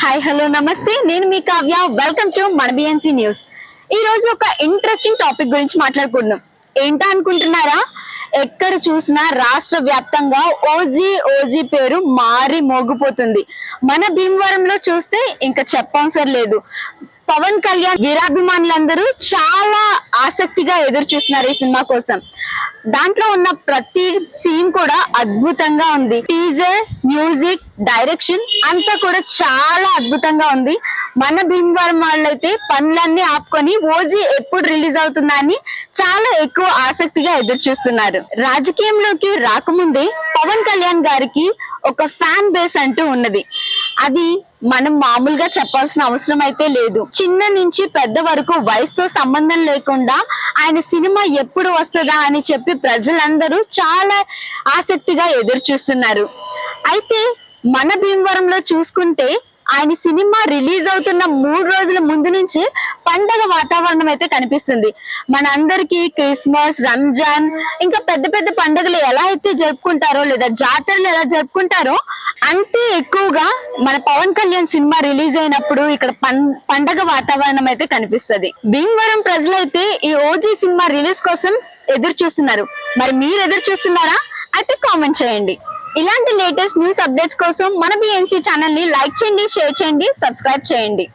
Hi hello నమస్తే. నేను మీ కావ్య. వెల్కమ్ టు మన బిఎన్సీ న్యూస్ ఈ రోజు ఒక ఇంట్రెస్టింగ్ టాపిక్ గురించి మాట్లాడుకుందాం. ఏంటా అనుకుంటున్నారా? ఎక్కడ చూసినా రాష్ట్ర వ్యాప్తంగా ఓజీ ఓజీ పేరు మారి మోగిపోతుంది. మన భీమవరంలో చూస్తే ఇంకా చెప్పవసరం లేదు. పవన్ కళ్యాణ్ వీరాభిమానులందరూ చాలా ఆసక్తిగా ఎదురు చూస్తున్నారు ఈ సినిమా కోసం. దాంట్లో ఉన్న ప్రతి సీన్ కూడా అద్భుతంగా ఉంది. టీజర్ మ్యూజిక్ డైరెక్షన్ అంతా కూడా చాలా అద్భుతంగా ఉంది. మన భీమవరం వాళ్ళైతే పనులన్నీ ఆపుకొని ఓజీ ఎప్పుడు రిలీజ్ అవుతుందా అని చాలా ఎక్కువ ఆసక్తిగా ఎదురు చూస్తున్నారు. రాజకీయంలోకి రాకముందే పవన్ కళ్యాణ్ గారికి ఒక ఫ్యాన్ బేస్ అంటూ ఉన్నది. అది మనం మామూలుగా చెప్పాల్సిన అవసరం అయితే లేదు. చిన్న నుంచి పెద్ద వరకు వయసుతో సంబంధం లేకుండా ఆయన సినిమా ఎప్పుడు వస్తుందా అని చెప్పి ప్రజలందరూ చాలా ఆసక్తిగా ఎదురు చూస్తున్నారు. అయితే మన భీమవరంలో చూసుకుంటే ఆయన సినిమా రిలీజ్ అవుతున్న మూడు రోజుల ముందు నుంచి పండగ వాతావరణం అయితే కనిపిస్తుంది. మనందరికీ క్రిస్మస్ రంజాన్ ఇంకా పెద్ద పెద్ద పండుగలు ఎలా అయితే జరుపుకుంటారో లేదా జాతరలు ఎలా జరుపుకుంటారో అంతే ఎక్కువగా మన పవన్ కళ్యాణ్ సినిమా రిలీజ్ అయినప్పుడు ఇక్కడ పండగ వాతావరణం అయితే కనిపిస్తుంది. భీమవరం ప్రజలైతే ఈ ఓజీ సినిమా రిలీజ్ కోసం ఎదురు చూస్తున్నారు. మరి మీరు ఎదురు చూస్తున్నారా? అయితే కామెంట్ చేయండి. ఇలాంటి లేటెస్ట్ న్యూస్ అప్డేట్స్ కోసం మన బిఎన్సీ ఛానల్ని లైక్ చేయండి షేర్ చేయండి సబ్స్క్రైబ్ చేయండి.